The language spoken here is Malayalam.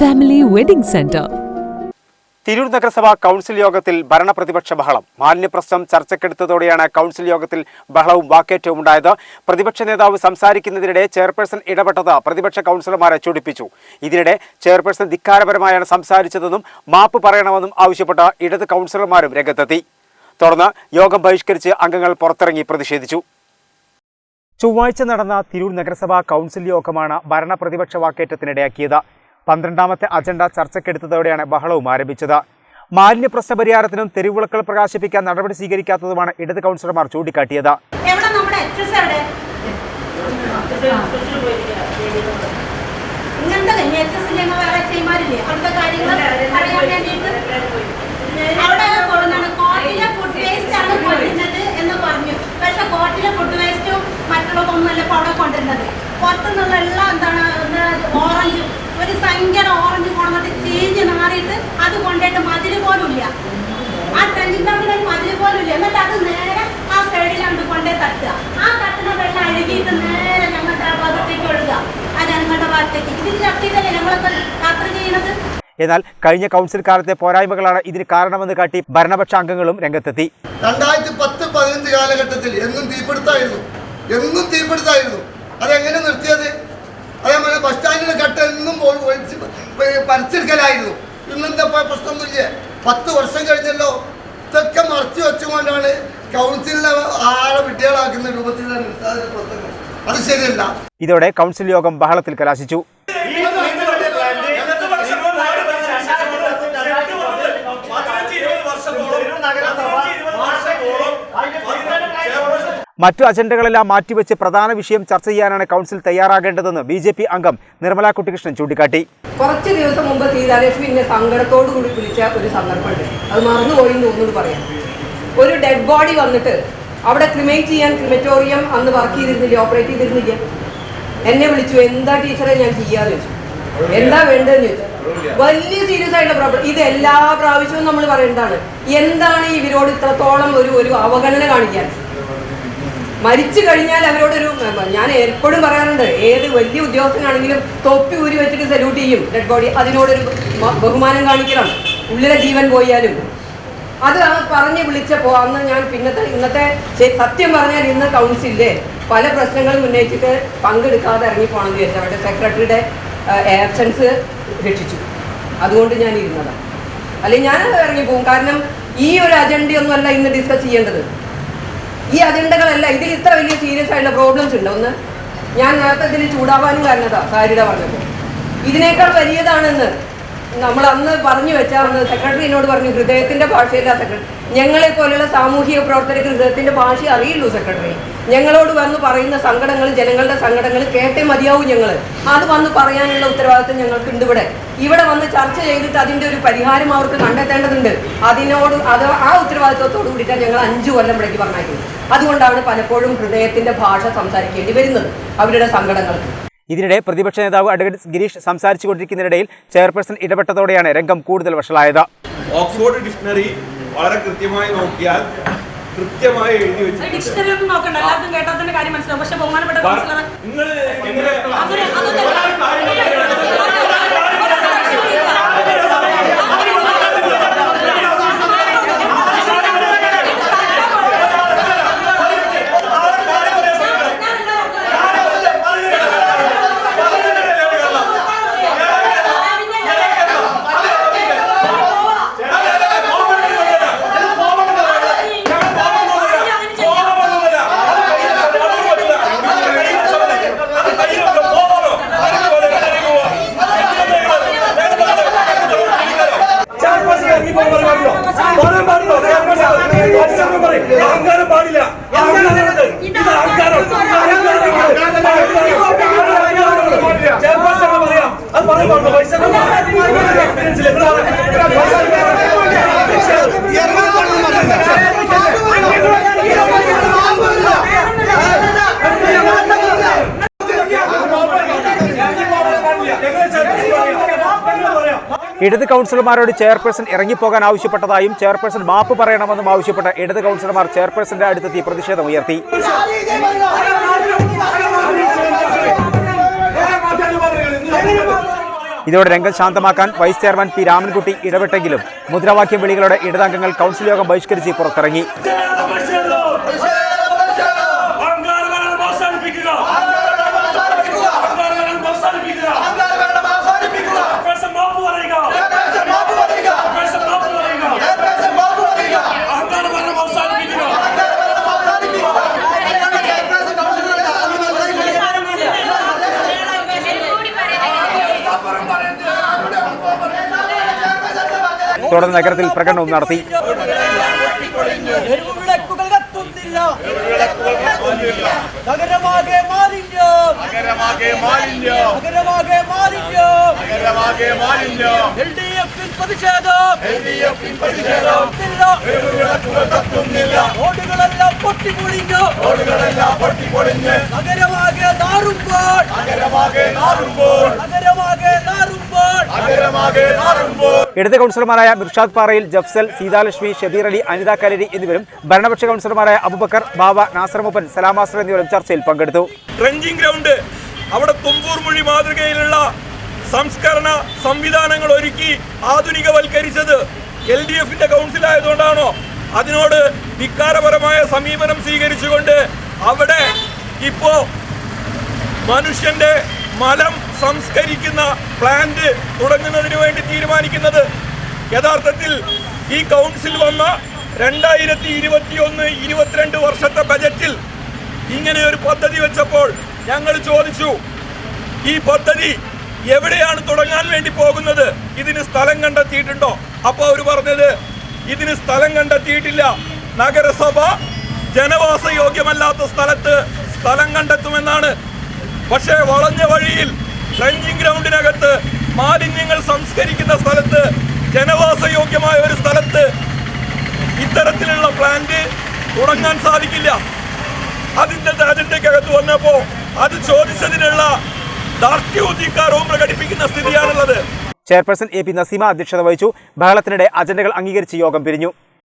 ഫാമിലി വെഡിംഗ് സെന്റർ തിരൂർ നഗരസഭാ കൗൺസിൽ യോഗത്തിൽ ഭരണപ്രതിപക്ഷ ബഹളം. മാലിന്യപ്രശ്നം ചർച്ചയ്ക്കെടുത്തതോടെയാണ് കൗൺസിൽ യോഗത്തിൽ ബഹളവും വാക്കേറ്റവും ഉണ്ടായത്. പ്രതിപക്ഷ നേതാവ് സംസാരിക്കുന്നതിനിടെ ചെയർപേഴ്സൺ ഇടപെട്ടത് പ്രതിപക്ഷ കൗൺസിലർമാരെ ചൊടിപ്പിച്ചു. ഇതിനിടെ ചെയർപേഴ്സൺ ധിക്കാരപരമായാണ് സംസാരിച്ചതെന്നും മാപ്പ് പറയണമെന്നും ആവശ്യപ്പെട്ട ഇടത് കൗൺസിലർമാരും രംഗത്തെത്തി. തുടർന്ന് യോഗം ബഹിഷ്കരിച്ച് അംഗങ്ങൾ പുറത്തിറങ്ങി പ്രതിഷേധിച്ചു. ചൊവ്വാഴ്ച നടന്ന തിരൂർ നഗരസഭാ കൗൺസിൽ യോഗമാണ് ഭരണപ്രതിപക്ഷ വാക്കേറ്റത്തിനിടയാക്കിയത്. പന്ത്രണ്ടാമത്തെ അജണ്ട ചർച്ചയ്ക്കെടുത്തതോടെയാണ് ബഹളവും ആരംഭിച്ചത്. മാലിന്യ പ്രശ്ന പരിഹാരത്തിനും തെരുവിളക്കൾ പ്രകാശിപ്പിക്കാൻ നടപടി സ്വീകരിക്കാത്തതുമാണ് ഇടത് കൗൺസിലർമാർ ചൂണ്ടിക്കാട്ടിയത്. അവിടെ കൊണ്ടുവരുന്നത് പുറത്തുനിന്നുള്ള എല്ലാം എന്താണ്? ഓറഞ്ച് ഒരു സംഖ്യയുടെ ഓറഞ്ച് കൊണ്ടുവന്നിട്ട് ചേഞ്ച് നാറിയിട്ട് അത് കൊണ്ടിട്ട് മതിൽ പോലും ഇല്ല ആ തമ്മിൽ ഒരു മതിൽ പോലും ഇല്ല എന്നിട്ട് അത് നേരെ ആ സൈഡിലാണ് കൊണ്ടേ തട്ടുക. ആ തട്ടുന്ന വെള്ളം അഴുകിയിട്ട് നേരെ ഞങ്ങളുടെ ആ ഭാഗത്തേക്ക് ഒഴുകുക. ആ ഞങ്ങളുടെ ഭാഗത്തേക്ക്. ഇതിൽ തട്ടിയിട്ടല്ലേ ഞങ്ങളൊക്കെ യാത്ര ചെയ്യണത് എന്നാൽ കഴിഞ്ഞ കൗൺസിൽ കാലത്തെ പോരായ്മകളാണ് ഇതിന് കാരണമെന്ന് കാട്ടി ഭരണപക്ഷ അംഗങ്ങളും രംഗത്തെത്തി. രണ്ടായിരത്തി പത്ത് പതിനഞ്ച് കാലഘട്ടത്തിൽ എന്നും തീപിടുത്തായിരുന്നു എന്നും തീപിടുത്തായിരുന്നു അതെങ്ങനെ നിർത്തിയത്? അതേപോലെ ബസ് സ്റ്റാൻഡിൽ കട്ട എന്നും പോയി ഒഴിച്ച് പ- പറിച്ചെടുക്കലായിരുന്നു. ഇന്നത്തെ പ്രശ്നമൊന്നുമില്ല. പത്ത് വർഷം കഴിഞ്ഞല്ലോ. ഇതൊക്കെ മറച്ചു വെച്ചുകൊണ്ടാണ് കൗൺസിലിനെ ആളെ വിട്ടികളാക്കുന്ന രൂപത്തിൽ അത് ശരിയല്ല. ഇതോടെ കൗൺസിൽ യോഗം ബഹളത്തിൽ കലാശിച്ചു. മറ്റു അജണ്ടകളെല്ലാം മാറ്റിവെച്ച് പ്രധാന വിഷയം ചർച്ച ചെയ്യാനാണ് കൗൺസിൽ തയ്യാറാകേണ്ടതെന്ന് ബി ജെ പി അംഗം നിർമ്മല കുട്ടികൃഷ്ണൻ ചൂണ്ടിക്കാട്ടി. കുറച്ച് ദിവസം മുമ്പ് സീതാലക്ഷ്മി എന്നെ സങ്കടത്തോടു കൂടി വിളിച്ച ഒരു സന്ദർഭമുണ്ട്. അത് മറന്നുപോയി എന്ന് ഒന്നുകൂടി പറയാം. ഒരു ഡെഡ് ബോഡി വന്നിട്ട് അവിടെ ക്രിമേറ്റ് ചെയ്യാൻ ക്രിമറ്റോറിയം അന്ന് വർക്ക് ചെയ്തിരുന്നില്ല ഓപ്പറേറ്റ് ചെയ്തിരുന്നില്ല? എന്നെ വിളിച്ചു എന്താ ടീച്ചറെ ഞാൻ ചെയ്യാന്ന് ചോദിച്ചു. എന്താ വേണ്ടതെന്ന് ചോദിച്ചു. വലിയ സീരിയസ് ആയിട്ടുള്ള പ്രോബ്ലം ഇത് എല്ലാ പ്രാവശ്യവും നമ്മൾ പറയേണ്ടതാണ്. എന്താണ് ഇവരോട് ഇത്രത്തോളം ഒരു ഒരു അവഗണന കാണിക്കാൻ? മരിച്ചു കഴിഞ്ഞാൽ അവരോടൊരു ഞാൻ എപ്പോഴും പറയാറുണ്ട് ഏത് വലിയ ഉദ്യോഗസ്ഥനാണെങ്കിലും തൊപ്പി ഊരി വെച്ചിട്ട് സല്യൂട്ട് ചെയ്യും ഡെഡ് ബോഡി അതിനോടൊരു ബഹുമാനം കാണിക്കണം. ഉള്ളിലെ ജീവൻ പോയാലും. അത് പറഞ്ഞ് വിളിച്ചപ്പോൾ അന്ന് ഞാൻ പിന്നത്തെ ഇന്നത്തെ സത്യം പറഞ്ഞാൽ ഇന്ന് കൗൺസിലിലെ പല പ്രശ്നങ്ങളും ഉന്നയിച്ചിട്ട് പങ്കെടുക്കാതെ ഇറങ്ങിപ്പോണെന്ന് വിചാരിച്ചു. അവരുടെ സെക്രട്ടറിയുടെ ആബ്സൻസ് രക്ഷിച്ചു. അതുകൊണ്ട് ഞാൻ ഇരുന്നതാണ് അല്ലെങ്കിൽ ഞാൻ ഇറങ്ങിപ്പോകും കാരണം ഈ ഒരു അജണ്ടയൊന്നുമല്ല ഇന്ന് ഡിസ്കസ് ചെയ്യേണ്ടത്. ഈ അജണ്ടകളല്ല ഇതിൽ ഇത്ര വലിയ സീരിയസ് ആയിട്ടുള്ള പ്രോബ്ലംസ് ഉണ്ട്. ഒന്ന് ഞാൻ നേരത്തെ ഇതിൽ ചൂടാവാനും കാരണതാ സാരിയുടെ പറഞ്ഞത്. ഇതിനേക്കാൾ വലിയതാണെന്ന് നമ്മൾ അന്ന് പറഞ്ഞു വെച്ചാൽ അന്ന് സെക്രട്ടറി എന്നോട് പറഞ്ഞു ഹൃദയത്തിന്റെ ഭാഷയില്ല സെക്രട്ടറി ഞങ്ങളെ പോലെയുള്ള സാമൂഹിക പ്രവർത്തകർക്ക് ഹൃദയത്തിന്റെ ഭാഷ അറിയുള്ളൂ സെക്രട്ടറി ഞങ്ങളോട് വന്ന് പറയുന്ന സങ്കടങ്ങൾ ജനങ്ങളുടെ സങ്കടങ്ങൾ കേട്ടേ മതിയാവും ഞങ്ങൾ അത് വന്ന് പറയാനുള്ള ഉത്തരവാദിത്വം ഞങ്ങൾക്കുണ്ട് ഇവിടെ. ഇവിടെ വന്ന് ചർച്ച ചെയ്തിട്ട് അതിന്റെ ഒരു പരിഹാരം അവർക്ക് കണ്ടെത്തേണ്ടതുണ്ട്. അതിനോട് അത് ആ ഉത്തരവാദിത്വത്തോട് കൂടിയിട്ടാണ് ഞങ്ങൾ അഞ്ചു കൊല്ലം ഇവിടേക്ക് പറഞ്ഞിരിക്കുന്നത് അതുകൊണ്ടാണ് പലപ്പോഴും ഹൃദയത്തിന്റെ ഭാഷ സംസാരിക്കേണ്ടി വരുന്നത് അവരുടെ സങ്കടങ്ങൾക്ക്. ഇതിനിടെ പ്രതിപക്ഷ നേതാവ് അഡ്വക്കേറ്റ് ഗിരീഷ് സംസാരിച്ചുകൊണ്ടിരിക്കുന്നതിനിടയിൽ ചെയർപേഴ്സൺ ഇടപെട്ടതോടെയാണ് രംഗം കൂടുതൽ വഷളായത്. ഓക്സ്ഫോർഡ് ഡിക്ഷണറി വളരെ കൃത്യമായി നോക്കിയാൽ കൃത്യമായി എഴുതി വെച്ചിട്ടുണ്ട്. അഹങ്കാരം പാടില്ല ചെയർപേഴ്സൺ പറയാം അത് പറയുമ്പോൾ പൈസ കൗൺസിലർമാരോട് ചെയർപേഴ്സൺ ഇറങ്ങിപ്പോകാൻ ആവശ്യപ്പെട്ടതായും ചെയർപേഴ്സൺ മാപ്പ് പറയണമെന്നും ആവശ്യപ്പെട്ട ഇടത് കൗൺസിലർമാർ ചെയർപേഴ്സന്റെ അടുത്തെത്തി പ്രതിഷേധം ഉയർത്തി. ഇതോടെ രംഗം ശാന്തമാക്കാൻ വൈസ് ചെയർമാൻ പി രാമൻകുട്ടി ഇടപെട്ടെങ്കിലും മുദ്രാവാക്യം വിളികളുടെ ഇടതംഗങ്ങൾ കൗൺസിൽ യോഗം ബഹിഷ്കരിച്ച് പുറത്തിറങ്ങി. തുടർന്ന് നഗരത്തിൽ പ്രകടനവും നടത്തി. നഗരമാകെ മാലിന്യം. നഗരമാകെ മാലിന്യം. നഗരമാകെ മാലിന്യം. നഗരമാകെ മാലിന്യം. എൽ ഡി എഫിൽ പ്രതിഷേധം. കത്തുന്നില്ല. റോഡുകളെല്ലാം പൊട്ടിപ്പൊളിഞ്ഞു. റോഡുകളെല്ലാം പൊട്ടിപ്പൊളിഞ്ഞ്. നഗരമാകെ നാറുമ്പോൾ നഗരമാകെ നാറുമ്പോൾ നഗരമാകെ നാറുമ്പോൾ നഗരമാകെ നാറുമ്പോൾ ഇടത് കൗൺസിലർമാരായ മിർഷാദ് പാറയിൽ ജഫ്സൽ സീതാലക്ഷ്മി ഷബീർ അലി അനിത കലരി എന്നിവരും ഭരണപക്ഷ കൗൺസിലർമാരായ അബുബക്കർ ബാബ നാസർ മുപ്പൻ സലാമാസർ എന്നിവരും ചർച്ചയിൽ പങ്കെടുത്തു. Trenching ground. അവിടെ തുമ്പൂർ മൊഴി മാതൃകയിലുള്ള സംസ്കരണ സംവിധാനങ്ങൾ ഒരുക്കി ആധുനികവൽക്കരിച്ചത് എൽ ഡി എഫിന്റെ കൗൺസിൽ ആയതുകൊണ്ടാണോ അതിനോട് ധിക്കാരപരമായ സമീപനം സ്വീകരിച്ചുകൊണ്ട് അവിടെ ഇപ്പോ മനുഷ്യന്റെ മലം സംസ്കരിക്കുന്ന പ്ലാന്റ് തുടങ്ങുന്നതിന് വേണ്ടി തീരുമാനിക്കുന്നത്. യഥാർത്ഥത്തിൽ ഈ കൗൺസിൽ വന്ന രണ്ടായിരത്തി ഇരുപത്തിയൊന്ന് ഇരുപത്തിരണ്ട് വർഷത്തെ ബജറ്റിൽ ഇങ്ങനെ ഒരു പദ്ധതി വെച്ചപ്പോൾ ഞങ്ങൾ ചോദിച്ചു ഈ പദ്ധതി എവിടെയാണ് തുടങ്ങാൻ വേണ്ടി പോകുന്നത്? ഇതിന് സ്ഥലം കണ്ടെത്തിയിട്ടുണ്ടോ? അപ്പോൾ അവർ പറഞ്ഞത് ഇതിന് സ്ഥലം കണ്ടെത്തിയിട്ടില്ല. നഗരസഭ ജനവാസ യോഗ്യമല്ലാത്ത സ്ഥലത്ത് സ്ഥലം കണ്ടെത്തുമെന്നാണ്. പക്ഷേ വളഞ്ഞ വഴിയിൽ ട്രെഞ്ചിങ് ഗ്രൗണ്ടിനകത്ത് മാലിന്യങ്ങൾ സംസ്കരിക്കുന്ന സ്ഥലത്ത് ജനവാസയോഗ്യമായ ഒരു സ്ഥലത്ത് ഇത്തരത്തിലുള്ള പ്ലാന്റ് തുടങ്ങാൻ സാധിക്കില്ല. അതിന്റെ അജണ്ടയ്ക്കകത്ത് വന്നപ്പോൾ അത് ചോദിച്ചതിനുള്ള ദാർഢ്യവും പ്രകടിപ്പിക്കുന്ന സ്ഥിതിയാണുള്ളത്. ചെയർപേഴ്സൺ എ പി നസീമ അധ്യക്ഷത വഹിച്ചു. ബഹളത്തിനിടെ അജണ്ടകൾ അംഗീകരിച്ച് യോഗം പിരിഞ്ഞു.